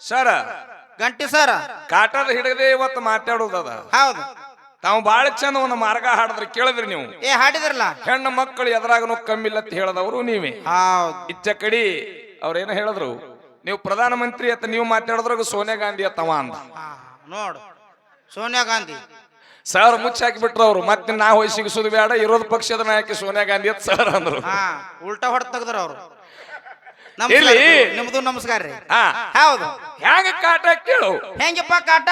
ಸರ ಗಂಟಿ ಸರ. ಕಾಟದ ಹಿಡದೆ ಇವತ್ತು ಮಾತಾಡೋದದ ಹೌದು. ತಾವು ಬಾಳ ಚಂದ ಒಂದು ಮಾರ್ಗ ಹಾಡಿದ್ರೆ ಕೇಳಿದ್ರಿ ನೀವು. ಏ ಹಾಡಿದ್ರಲ್ಲ? ಹೆಣ್ಣು ಮಕ್ಕಳು ಎದುರಾಗನು ಕಮ್ಮಿಲ್ಲ ಅಂತ ಹೇಳದವರು ನೀವೇ. ಹೌದು. ಇಚ್ಚ ಕಡಿ ಅವ್ರೇನು ಹೇಳಿದ್ರು ನೀವು ಪ್ರಧಾನ ಮಂತ್ರಿ ಅಂತ ನೀವು ಮಾತಾಡಿದ್ರಾಗ ಸೋನಿಯಾ ಗಾಂಧಿ ಅತ್ತವ ಅಂದ. ನೋಡು. ಸೋನಿಯಾ ಗಾಂಧಿ. ಸರ್ ಮುಚ್ಚಿ ಹಾಕಿಬಿಟ್ರು ಅವರು. ಮತ್ತೆ ನಾ ಹೋಗಿ ಸಿಗಿಸೋದು ಬೇಡ ಇರೋದು ಪಕ್ಷದ ನಾಯಕಿ ಸೋನಿಯಾ ಗಾಂಧಿ ಅಂತ ಸರ್ ಅಂದ್ರು. ಉಲ್ಟಾ ಹೊಡೆದು ತೆಗೆದ್ರು ಅವ್ರು. ನಿಮ್ದು ನಮಸ್ಕಾರ ರೀ. ಹಾ. ಹೌದು. ಹ್ಯಾಂಗ ಕಾಟ ಕೇಳು? ಹೆಂಗಪ್ಪ ಕಾಟ?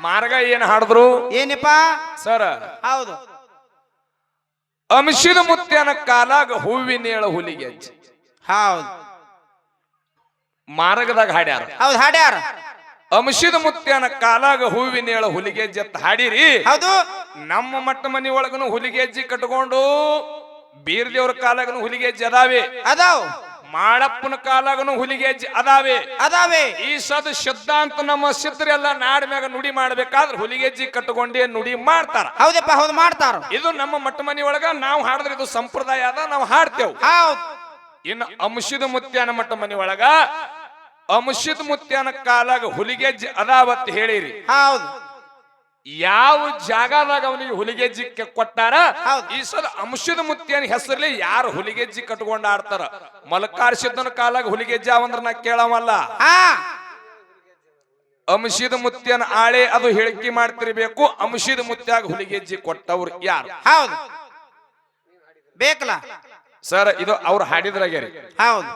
ಮಾರ್ಗ ಏನ್ ಹಾಡಿದ್ರು? ಏನಪ್ಪ? ಸರ್. ಹೌದು. ಅಂಶದ ಮುತ್ಯನ ಕಾಲಾಗ ಹೂವಿನೇಳ ಹುಲಿಗೆ ಹೌದು. ಮಾರ್ಗದಾಗ ಹಾಡ್ಯಾರ. ಹೌದು ಹಾಡ್ಯಾರ. ಅಂಶದ ಮುತ್ಯನ ಕಾಲಾಗ ಹೂವಿನೇಳ ಹುಲಿಗೆ ಅಂತ ಹಾಡಿರಿ. ಹೌದು. ನಮ್ಮ ಮಟ್ಟ ಮನಿ ಒಳಗನು ಹುಲಿಗೆಜ್ಜಿ ಕಟ್ಕೊಂಡು ಬೀರ್ ಕಾಲಾಗನು ಹುಲಿಗೆ ಅಜ್ಜಿ ಅದಾವೆ. ಅದಾವ್. ಮಾಳಪ್ಪನ ಕಾಲಾಗನು ಹುಲಿಗೆ ಅಜ್ಜಿ ಅದಾವೆ. ಅದಾವೆ. ಈ ಸದ್ ಸಿದ್ಧಾಂತ ನಮ್ಮ ಸಿದ್ಧರೆಲ್ಲ ನಾಡ್ ಮ್ಯಾಗ ನುಡಿ ಮಾಡ್ಬೇಕಾದ್ರೆ ಹುಲಿಗೆಜ್ಜಿ ಕಟ್ಟಕೊಂಡೇ ನುಡಿ ಮಾಡ್ತಾರ. ಹೌದಪ್ಪ ಹೌದು ಮಾಡ್ತಾರ. ಇದು ನಮ್ಮ ಮಟ್ಟ ಮನಿ ಒಳಗ ನಾವು ಹಾಡಿದ್ರೆ ಇದು ಸಂಪ್ರದಾಯ ಅದ ನಾವು ಹಾಡ್ತೇವ್. ಹೌದು. ಇನ್ನು ಅಂಶದ ಮುತ್ಯಾನ ಮಟ್ಟ ಮನಿ ಒಳಗ ಅಂಶದ ಮುತ್ಯಾನ ಕಾಲಾಗ ಹುಲಿಗೆಜ್ಜಿ ಅದಾವತ್ ಹೇಳಿರಿ. ಹೌದು. ಯಾವ ಜಾಗದಾಗ ಅವನಿಗೆ ಹುಲಿಗೆಜ್ಜಿ ಕೊಟ್ಟಾರ. ಈ ಸಲ ಅಂಶದ ಮುತ್ಯನ ಹೆಸರಲ್ಲಿ ಯಾರು ಹುಲಿಗೆಜ್ಜಿ ಕಟ್ಕೊಂಡ್ ಆಡ್ತಾರ? ಮಲಕಾರ್ಸಿದ್ದನ ಕಾಲಾಗ ಹುಲಿಗೆಜ್ಜಿ ಅವಂದ್ರ ನಾ ಕೇಳವಲ್ಲ. ಅಂಶಿದ ಮುತ್ಯನ ಆಳೆ ಅದು ಹೇಳಿಕೆ ಮಾಡ್ತಿರ್ಬೇಕು ಅಂಶದ ಮುತ್ಯಾಗ ಹುಲಿಗೆಜ್ಜಿ ಕೊಟ್ಟವ್ರು ಯಾರು? ಹೌದು. ಬೇಕಲ್ಲ? ಸರ್ ಇದು ಅವ್ರು ಹಾಡಿದ್ರಾಗೆ ಹೌದು.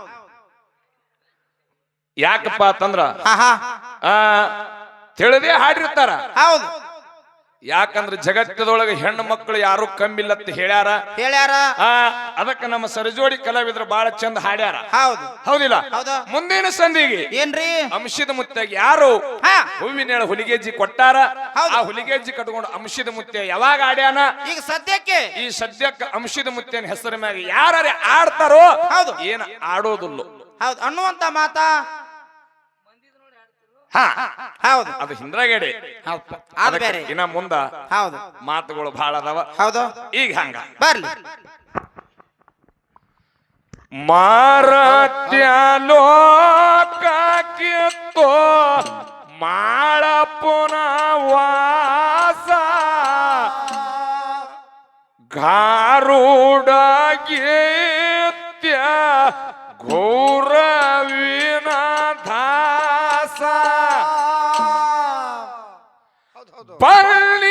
ಯಾಕಪ್ಪ ಅಂತಂದ್ರ ಆ ತಿಳಿದೇ ಹಾಡಿರ್ತಾರ. ಹೌದು. ಯಾಕಂದ್ರ ಜಗತ್ತದೊಳಗೆ ಹೆಣ್ಣು ಮಕ್ಕಳು ಯಾರು ಕಮ್ಮಿಲ್ಲ ಅಂತ ಹೇಳ್ಯಾರ? ಹೇಳ್ಯಾರ? ಆ ಅದಕ್ಕೆ ನಮ್ಮ ಸರಜೋಡಿ ಕಲಾವಿದ್ರು ಬಹಳ ಚಂದ ಹಾಡ್ಯಾರ. ಹೌದು. ಹೌದಿಲ್ಲ? ಹೌದು. ಮುಂದಿನ ಸಂಧಿಗೆ ಏನ್ರಿ? ಅಂಶದ ಮುತ್ತೆಗೆ ಯಾರು ಹಾ. ಹೂವಿನ ಹುಲಿಗೆಜ್ಜಿ ಕೊಟ್ಟಾರ. ಆ ಹುಲಿಗೆಜ್ಜಿ ಕಟ್ಕೊಂಡು ಅಂಶದ ಮುತ್ತೆ ಯಾವಾಗ ಆಡ್ಯಾನ ಈಗ ಸದ್ಯಕ್ಕೆ. ಈ ಸದ್ಯಕ್ಕೆ ಅಂಶದ ಮುತ್ತೆನ ಹೆಸರ ಮ್ಯಾಗ ಯಾರೇ ಆಡ್ತಾರೋ ಹೌದು. ಏನು ಆಡೋದಿಲ್ಲ ಹೌದು. ಅನ್ನುವಂತ ಮಾತಾ? ಹಾ ಹೌದು ಅದು ಹಿಂದ್ರಗಡೆ. ಹೌದು. ಅದು ಬೇರೆ. ಇನ್ನ ಮುಂದ ಹೌದು. ಮಾತುಗಳು ಬಹಳ ಅದಾವ. ಹೌದು. ಈಗ ಹಂಗ. ಬರ್ಲಿ. ಮಾರತ್ಯಲೋಕಿತ್ತೋ ಮಾಳಪ್ಪನ ವಾಸ ಗಾರುಡಗೀತ್ಯ ಘೋರವಿನ Parle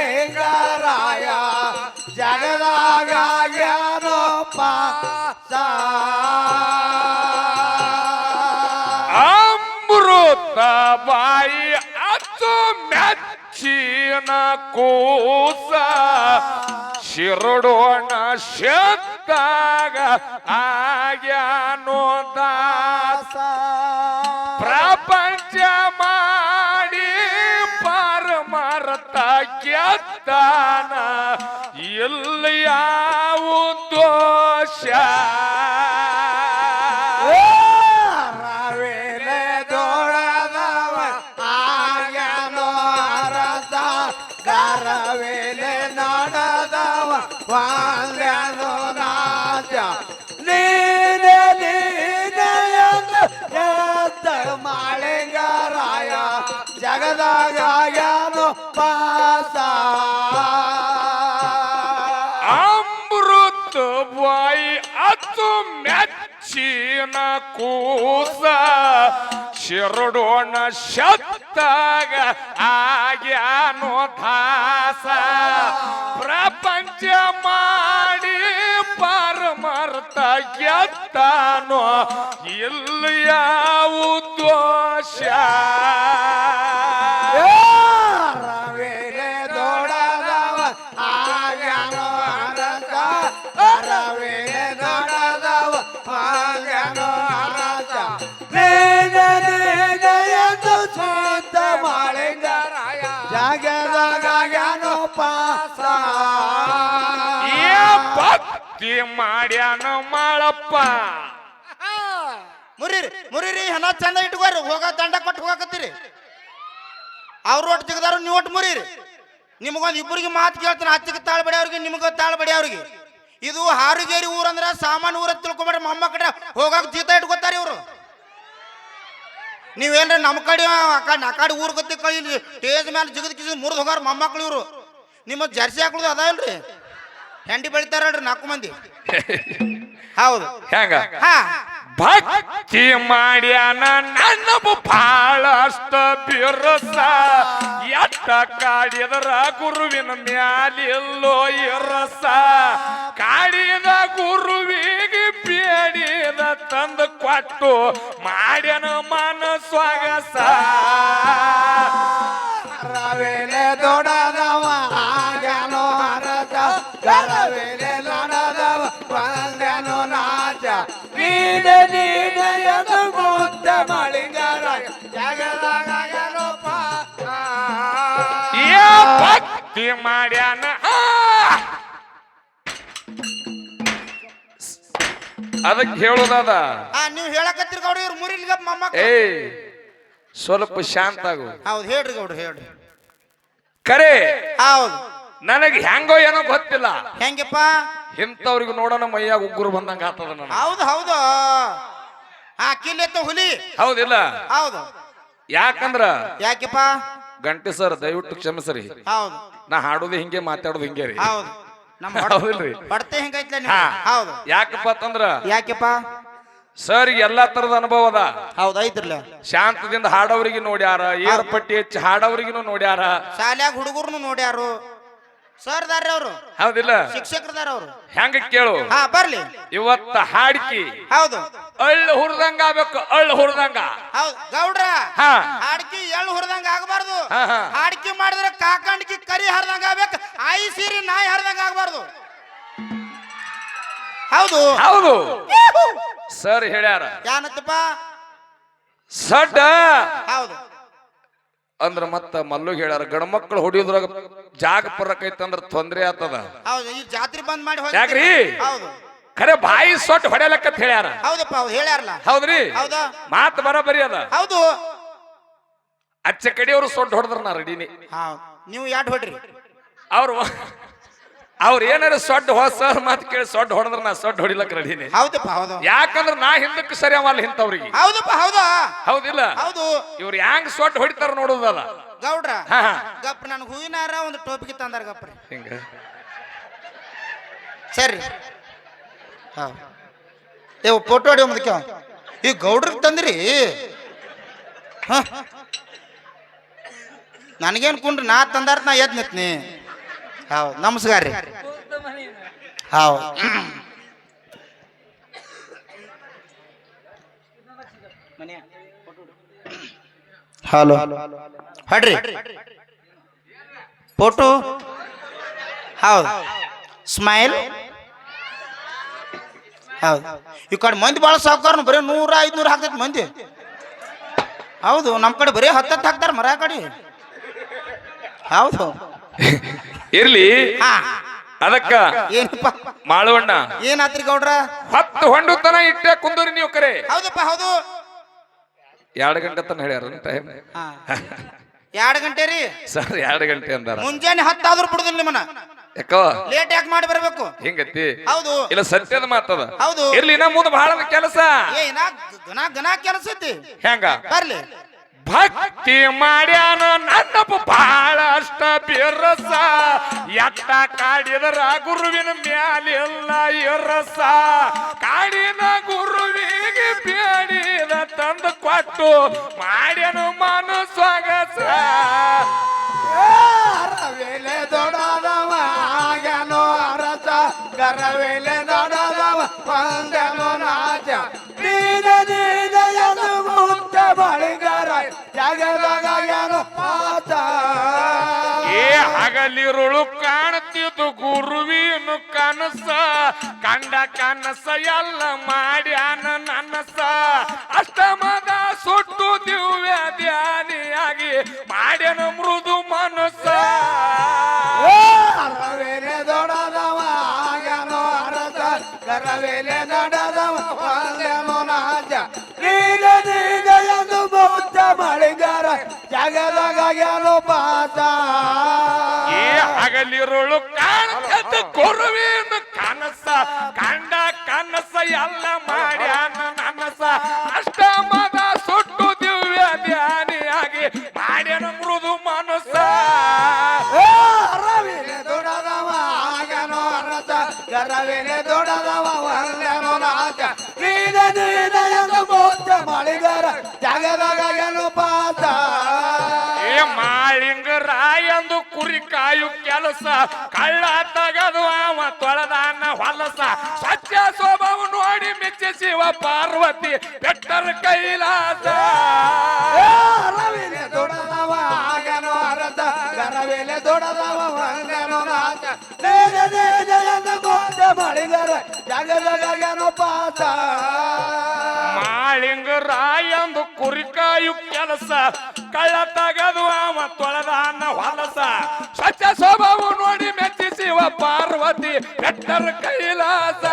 ಮಾಳಿಂಗರಾಯ ಜಗದಾಗ ಪಾಸ ಅಮೃತ ಬಾಯಿ ಅತ್ತು ಮೆಚ್ಚಿನ ಕೂಸ ಶಿರಡೋಣ ಶತ್ತಾಗ ಆಗ್ಯಾನೋ ಗೆದ್ದಾನ ಎಲ್ಲಿ ಯಾವ ದೋಷ? ಕೂಸ ಶಿರಡೋಣ ಶತ್ತಾಗ ಆಗ್ಯಾನೋ ದಾಸ. ಪ್ರಪಂಚ ಮಾಡಿ ಪರಮರ್ಥ ಗೆತ್ತಾನೋ ಇಲ್ಲಿ ಯಾವ ದೋಷ ಭಕ್ತಿ ಮಾಡ್ಯಾನ ಮಾಳಪ್ಪ. ಮುರಿರಿ ಮುರಿರಿ, ಹಣ ಚಂದ ಇಟ್ಕೋರಿ. ಹೋಗ ದಂಡ ಕೊಟ್ಟು ಹೋಗಕತ್ತೀರಿ. ಅವ್ರ ಒಟ್ಟು ತೆಗೆದಾರ, ನೀವು ಒಟ್ಟು ಮುರಿರಿ. ನಿಮಗೊಂದು ಇಬ್ಬರಿಗೆ ಮಾತು ಕೇಳ್ತಾನೆ. ಹತ್ತಿಗೆ ತಾಳ್ಬೇಡಿ ಅವ್ರಿಗೆ, ನಿಮಗೆ ತಾಳ್ಬೇಡಿ ಅವ್ರಿಗೆ. ಇದು ಹಾರುಗೇರಿ ಊರಂದ್ರೆ ಸಾಮಾನ್ಯ ಊರ ತಿಳ್ಕೊಬೇಡ ಮೊಮ್ಮಕ್ಕಳ ಹೋಗಕ್ಕೆ ಜೀತ ಇಟ್ಕೋತಾರೆ ಇವರು. ನೀವೇನ್ರ ನಮ್ಮ ಕಡೆ ಆ ಕಡೆ ಆ ಕಡೆ ಊರ್ ಗತಿ ಕೈ ಟೇಜ್ ಮೇಲೆ ಜಿಗದ್ ಕಿಸಿದ್ ಮುರಿದು ಹೋಗಾರ ಮೊಮ್ಮಕ್ಳು ಇವರು. ನಿಮ್ಮ ಜರ್ಸಿ ಹಾಕ್ಳುದು ಅದ ಅಲ್ರಿ ಹೆಂಡಿ ಬೆಳಿತಾರಲ್ರಿ ನಾಲ್ಕು ಮಂದಿ. ಹೌದು. ಹೆಂಗ? ಹಾ. ಭಕ್ತಿ ಮಾಡ್ಯಾನ ನನ್ನ ಬಹಳಷ್ಟ ಬಿರಸ. ಎಟ್ಟ ಕಾಡಿದರ ಗುರುವಿನ ಮ್ಯಾಲಿಲ್ಲೋ ಇರಸ. ಕಾಡಿದ ಗುರುವಿಗೆ ಬೇಡಿದ ತಂದು ಕೊಟ್ಟು ಮಾಡ್ಯನ ಮನ ಸ್ವಾಗಸ ರವೇಲೆ ದೊಡದವ ಆಗ್ಯಾನೋ ಅರಸ ಗರವೇಲೆ ದೊಡದವ ಬಂದೆನು ನಾಚ. ನೀನ ನೀನ ಎದು ಮುದ್ದ ಮಳಿಂಗರ ಜಗದಾಗನು ಏ ಭಕ್ತಿ ಮಾಡ್ಯಾನ. ಅದಕ್ಕೆ ಹೇಳೋದಾದ? ಆ ನೀವು ಹೇಳಕತ್ತೀರಿ ಗೌಡ ಇವ್ರು ಮುರಿಲ್ಗ ಮೊಮ್ಮಕ್ಳು ಏ ಸ್ವಲ್ಪ ಶಾಂತ ಆಗು. ಹೌದು ಹೇಳ್ರಿ ಗೌಡ ಹೇಳ್ರಿ. ಕರೆ ಹೌದು. ನನಗೆ ಹೆಂಗೋ ಏನೋ ಗೊತ್ತಿಲ್ಲ. ಹೆಂಗಪ್ಪ? ಇಂಥವ್ರಿಗೆ ನೋಡೋಣ ಮೈಯಾಗ ಉಗ್ಗುರು ಬಂದಂಗ ಆತದ ಹೌದು ಹೌದು. ಆ ಕಿಲ್ಲೆತ್ತ ಹುಲಿ. ಹೌದಿಲ್ಲ ಹೌದು. ಯಾಕಂದ್ರ? ಯಾಕೆಪ್ಪ? ಗಂಟೆ ಸರ್ ದಯವಿಟ್ಟು ಕ್ಷಮಿಸ್ರಿ. ಹೌದು. ನಾ ಹಾಡೋದು ಹಿಂಗೆ ಮಾತಾಡೋದು ಹಿಂಗೆ ರೀ. ಹೌದು. ನಮ್ಮ ಹೌದಿಲ್ರಿ ಹೊಡ್ತೆ ಹೆಂಗೈತ್ಲ ಹಾ. ನೀವು ಹೌದು. ಯಾಕಪ್ಪ ಅಂತಂದ್ರ ಯಾಕೆಪ್ಪ? ಸರ್ ಎಲ್ಲಾ ತರದ ಅನುಭವ ಅದ. ಹೌದು ಐತ್ರಲ್ಲ ಶಾಂತದಿಂದ ಹಾಡೋರಿಗೆ ನೋಡ್ಯಾರ ಏರ್ಪಟ್ಟಿ ಹೆಚ್ಚಿ ಹಾಡೋರಿಗೂ ನೋಡ್ಯಾರ. ಶಾಲ್ಯಾಗ ಹುಡುಗರ್ನು ನೋಡ್ಯಾರು. ಸರ್ ಅವರು. ಹೌದಿಲ್ಲ? ಶಿಕ್ಷಕರದಾರ ಅವರು ಹೆಂಗ ಕೇಳು? ಹಾ ಬರ್ಲಿ. ಇವತ್ತ ಹಾಡ್ಕಿ. ಹೌದು. ಅಳ್ಳು ಹುರ್ದಂಗ ಆಗ್ಬೇಕು ಅಳ್ಳು ಹುರ್ದಂಗ. ಹೌದು. ಗೌಡ್ರ ಹಾ. ಹಾಡ್ಕಿ ಎಳ್ಳು ಹುರಿದಂಗ ಆಗಬಾರ್ದು. ಹಾ, ಹಾ. ಹಾಡ್ಕಿ ಮಾಡಿದ್ರೆ ಕಾಕಂಡ್ಕಿ ಕರಿ ಹರಿದಂಗ ಆಗ್ಬೇಕು ಆಯಿ ಸೀರಿ ನಾಯಿ ಹರಿದಂಗ ಆಗಬಾರ್ದು. ಹೌದು. ಹೌದು. ಸರ್ ಹೇಳ್ಯಾರ. ಏನತ್ತಪ್ಪ ಸಡ್ಡ. ಹೌದು. ಅಂದ್ರ ಮತ್ತ ಮಲ್ಲು ಹೇಳ್ಯಾರ ಗಂಡ್ಮಕ್ಳು ಹೊಡಿಯೋದ್ರಾಗ ಜಾಗ ಪರಕೈತಂದ್ರ ತೊಂದ್ರೆ ಆತದ ಹೌದು ಈ ಜಾತ್ರೆ ಬಂದ್ ಮಾಡಿ ಹೋಗಿ ಯಾಕ್ರಿ? ಹೌದು. ಖರೆ ಬಾಯಿ ಸೊಟ್ಟು ಹೊಡೆಯಲಕ್ಕ ಹೇಳ್ಯಾರ. ಹೌದಪ್ಪ ಹೌದು ಹೇಳ್ಯಾರಲ್ಲ. ಹೌದ್ರಿ? ಹೌದಾ. ಬರ ಬರಬರಿ ಅದ. ಹೌದು. ಅಚ್ಚ ಕಡೆಯವರು ಸೊಟ್ಟು ಹೊಡೆದ್ರ ನಾ ರೆಡಿನಿ. ಹೌದು. ನೀವು ಯಾಟ್ ಹೊಡ್ರಿ? ಅವ್ರು ಅವ್ರ ಏನಾರ ಸೊಡ್ಡ ಹೊಸ ಮಾತು ಕೇಳಿ ಸೊಡ್ಡ ಹೊಡೆದ್ರ ನಾ ಸೊಡ್ಡ ಹೊಡಿಲಕ್ ರೆಡಿನಿ ಹೌದಪ್ಪ ಹೌದು. ಯಾಕಂದ್ರ ನಾ ಹಿಂದಕ್ಕೆ ಸರಿ ಅವಲ್ಲ ಇಂಥವ್ರಿಗೆ. ಹೌದಪ್ಪ ಹೌದಾ? ಹೌದಿಲ್ಲ? ಹೌದು. ಇವ್ರು ಹ್ಯಾಂಗ್ ಸೊಡ್ಡ ಹೊಡಿತಾರ ನೋಡುದಲ್ಲ. ಗೌಡ್ರ ಹಾ ಹಾ. ಗಪ್ರ ನನ್ ಹೂವಿನಾರ ಒಂದು ಟೋಪಿಗೆ ತಂದಾರ ಗಪ್ಪ ಹಿಂಗ. ಸರಿ. ಹಾ. ಏ ಫೋಟೋ ಹೊಡಿ ಮುಂದಕ್ಕೆ ಈ ಗೌಡ್ರಿಗೆ ತಂದ್ರಿ? ನನಗೇನ್ ಕುಂಡ್ರಿ ನಾ ತಂದಾರ ನಾ ಎದ್ ನಿತ್ನಿ. ಹೌದು, ನಮಸ್ಕಾರ ರೀ. ಹೌದು. ಹಲೋ. ಹೊಡ್ರಿ. ಫೋಟೋ? ಹೌದು. ಸ್ಮೈಲ್? ಹೌದು. ಈ ಕಡೆ ಮಂದಿ ಭಾಳ ಸಾವುಕಾರ ಬರೀ ನೂರ, ಐದ್ನೂರು ಹಾಕ್ತೈತೆ ಮಂದಿ. ಹೌದು ನಮ್ಮ ಕಡೆ ಬರೀ ಹತ್ತತ್ತು ಹಾಕ್ತಾರೆ ಮರ ಕಡೆ. ಹೌದು. ಇರ್ಲಿ. ಹಾ. ಅದಕ್ಕ ಏನಪ್ಪ? ಮಾಳವಣ್ಣ. ಏನಾತ್ರಿ ಗೌಡ್ರ? ಹತ್ತು ಹೊಂಡು ತನ ಇಟ್ಟೆ ಕುಂದೂರಿ ನೀವು ಕರೆ. ಹೌದಪ್ಪ ಹೌದು. ಎರಡ್ ಗಂಟೆ ತನ ಹೇಳ್ಯಾರ ಟೈಮ್ ಎರಡು ಗಂಟೆ ರೀ? ಸರ್ ಎರಡು ಗಂಟೆ ಅಂದಾರ. ಮುಂಜಾನೆ ಹತ್ತಾದ್ರೂ ಬಿಡುದಿಲ್ಲ ನಿಮ್ಮನ್ನ. ಯಾಕೋ? ಲೇಟ್ ಯಾಕೆ ಮಾಡಿ ಬರಬೇಕು? ಹಿಂಗತಿ? ಹೌದು. ಇಲ್ಲ ಸತ್ಯದ ಮಾತದ. ಹೌದು. ಇರ್ಲಿ ನಾ ಮುಂದೆ ಬಹಳ ಕೆಲಸ. ಏ ನಾ ಗನ ಗನ ಕೆಲಸ ಐತಿ. ಹೆಂಗ? ಬರ್ಲಿ. ಭಕ್ತಿ ಮಾಡ್ಯಾನ ನನ್ನ ಬಹಳಷ್ಟ ಬಿರಸ. ಎಟ್ಟ ಕಾಡಿದರ ಗುರುವಿನ ಮ್ಯಾಲಿಲ್ಲ ಇರಸ. ಕಾಡಿನ ಗುರುವಿಗೆ ಬೇಡಿದ ತಂದು ಕೊಟ್ಟು ಮಾಡ್ಯನು ಮನು ಸ್ವಾಗಸ. ಗರವೇಲೆ ದೊಡದವ ಆಗ್ಯಾನೋ ಅರಸ. ಗರವೇಲೆ ದೊಡದವ ಬಂದೆನು ನಾಚ. ನೀನ ನೀನ ಎದು ಮಳಿಂಗರ ಪಾತ ಏ ಹಗಲಿರುಳು ಕಾಣ್ತಿದ್ದು ಗುರುವಿನು ಕನಸ. ಕಂಡ ಕನಸ ಎಲ್ಲ ಮಾಡ್ಯಾನ ನನಸ. ಅಷ್ಟಮದ ಸುಟ್ಟು ದಿವ್ಯ ಧ್ಯಾನಿಯಾಗಿ ಮಾಡ್ಯಾನ ಮೃದು ಮನಸ್ಸ ಕರವೇಲೆ ದೊಡದವ ಆಗ್ಯಾನೋ ಅರಸ. ಕರವೇಲೆ ದೊಡದವ ಒಂದೇನು ನಾಜ ನೀಲ ಮುತ್ತ ಜಗದಾಗೇನು ಪಾತ ಏ ಹಗಲಿರುಳು ಕಾಣ್ತದ ಗುರುವೇನು ಕನಸ. ಕಂಡ ಕನಸ ಎಲ್ಲ ಮಾಡ್ಯಾನ ನನಸ. ಅಷ್ಟಮದ ಸುಟ್ಟು ದಿವ್ಯ ಧ್ಯಾನಿಯಾಗಿ ಮಾಡ್ಯಾನ ಮೃದು ಮನಸ್ಸ ಏ, ಕಾಯು ಕೆಲಸ ಕಳ್ಳ ತಗದು ಅವ ತೊಳೆದಾನ ಹೊಲಸ. ಸ್ವಚ್ಛ ಸ್ವಭಾವ ನೋಡಿ ಮೆಚ್ಚಿ ಶಿವ ಪಾರ್ವತಿ ಬೆಟ್ಟರ ಕೈಲಾಸ. ಏ, ಅರವಿಲೆ ದೊಡದವ ಆಗನೋ ರಥ ಗರವಿಲೆ ದೊಡದವ ಒಂದೇನು ನಾಚ ನೀನ ನೀನ ಎಂದು ಮುತ್ತ ಮಳಿಗಾರ ಜಗದಾಗೇನು ಪಾತ. ಮಾಳಿಂಗ ರಾಯಂದು ಕುರಿ ಕೆಲಸ ಕಳ್ಳ ತಗದು ಅವ ತೊಳೆದಾನ ಹೊಲಸ. ಸ್ವಚ್ಛ ಸ್ವಭಾವ ನೋಡಿ ಮೆಚ್ಚಿ ಶಿವ ಪಾರ್ವತಿ ಬೆಟ್ಟರ ಕೈಲಾಸ.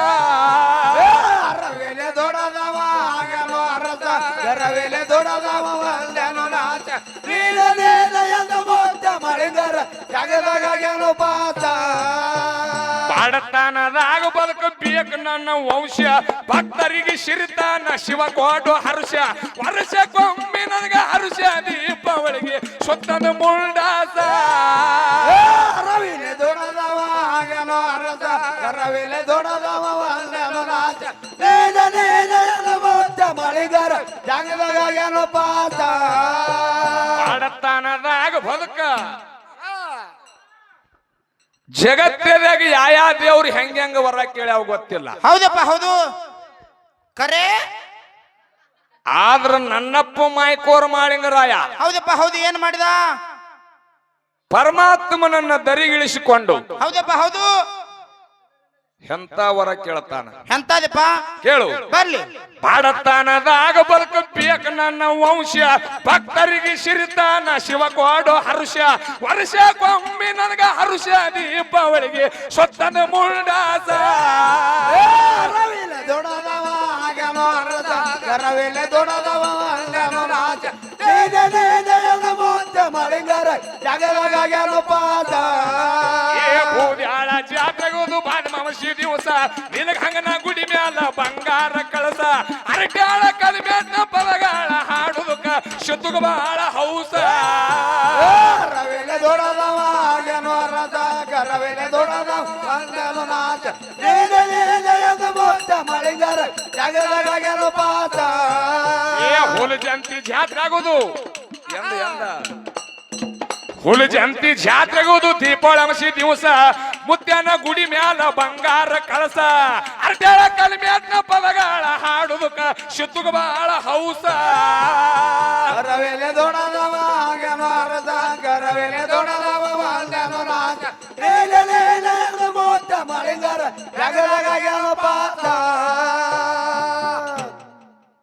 ರವೆಲೆ ದೊಡದವ ಆಗನೋ ಅರಸ. ರವೆಲೆ ದೊಡದವ ಒಂದೇನು ನಾಚ ನೀರನೇ ದಯದ ಎಂದು ಮೋಚ ಮಳಿಗರ ಜಗದಾಗೇನು ಪಾತ. ನನ್ನ ವಂಶ. ಭಕ್ತರಿಗೆ ಸಿರಿತಾನ ಶಿವ ಕೊಡು ಹರುಷ. ವರ್ಷಕ್ಕೊಮ್ಮೆ ನನಗೆ ಹರುಷ ದೀಪಾವಳಿಗೆ ಸುತ್ತದ ಮುಳ್ಳಾಸ ರವಿಲೆ ದೊಡದವ ಆಗನೋ ಅರಸ. ರವಿಲೆ ದೊಡದವ ಒಂದೇನು ನಾಚ ನೇದ ನೇದ ಎಂದು ಮೋಚ ಮಳಿಗರ. ಏನೋ ಪಾತ. ಬಾಡತನದಾಗ ಬದುಕ. ಜಗತ್ತದಾಗ ಯಾವ ದೇವ್ರು ಹೆಂಗ ಹೆಂಗ ವರ ಕೇಳ್ಯಾವ ಗೊತ್ತಿಲ್ಲ. ಹೌದಪ್ಪ ಹೌದು. ಕರೆ? ಆದ್ರ ನನ್ನಪ್ಪ ಮಾಯ್ಕೋರ್ ಮಾಡಿಂಗ ರಾಯ. ಹೌದಪ್ಪ ಹೌದು ಏನ್ ಮಾಡಿದ? ಪರಮಾತ್ಮನನ್ನ ದರಿಗಿಳಿಸಿಕೊಂಡು ಹೌದಪ್ಪ ಹೌದು. ಎಂತ ವರ ಕೇಳ್ತಾನ? ಎಂತದಪ್ಪ ಕೇಳು. ಬರ್ಲಿ. ಬಾಡತಾನದಾಗ ಬದುಕು ಬೇಕ ನನ್ನ ವಂಶ ಭಕ್ತರಿಗೆ ಸಿರಿತಾನ ಶಿವ ಕೊಡು ವರ್ಷ ವರ್ಷಕ್ಕೊಮ್ಮೆ ನನಗ ಹರುಷ ದೀಪಾವಳಿಗೆ ಸ್ವತ್ತದ ಮುಳ್ಡಾಸ ರವಿಲೆ ದೊಡದವ ಬಾದ ಮಮಸಿ ದಿವಸ. ನಿನಗ ಹಂಗನ ಗುಡಿ ಮ್ಯಾಲ ಬಂಗಾರ ಕಳಸ. ಅರಟ್ಯಾಳ ಕಲಿಬೇಟ್ನ ಪದಗಾಳ ಹಾಡುದಕ್ಕ ಶುದ್ಧಗ ಬಾಳ ಹೌಸ. ರವಿಲೆ ದೊಡದವ ಆಗನೋ ಅರಸ ಕರವಿಲೆ ದೊಡದವ ಅಂದಲು ನಾಚ. ನೀನೆ ನೀನೆ ಎಂದು ಮೋಚ ಮಳಿಗರ ಜಗದಾಗೇನು ಪಾತ. ಏ ಹುಲ ಜಂತಿ ಜಾತ್ರೆ ಆಗೋದು. ಎಂದ ಎಂದ? ಹುಲ್ ಜಂತಿ ಜಾತ್ರೆಗೋದು ದೀಪಾವಳಿ ಅಮಸಿ ದಿವಸ. ಮುತ್ಯಾನ ಗುಡಿ ಮ್ಯಾಲ ಬಂಗಾರ ಕಳಸ. ಅರ್ಟ್ಯಾಳ ಕಲ್ ಮ್ಯಾಲ ಪದಗಳ ಹಾಡುದಕ್ಕ ಶುದ್ಧಗ ಬಾಳ ಹೌಸ. ರವೆಲೆ ದೊಡದವ ಆಗನೋ ಅರಸ. ಕರವೆಲೆ ದೊಡದವ ಅಂಗನೋ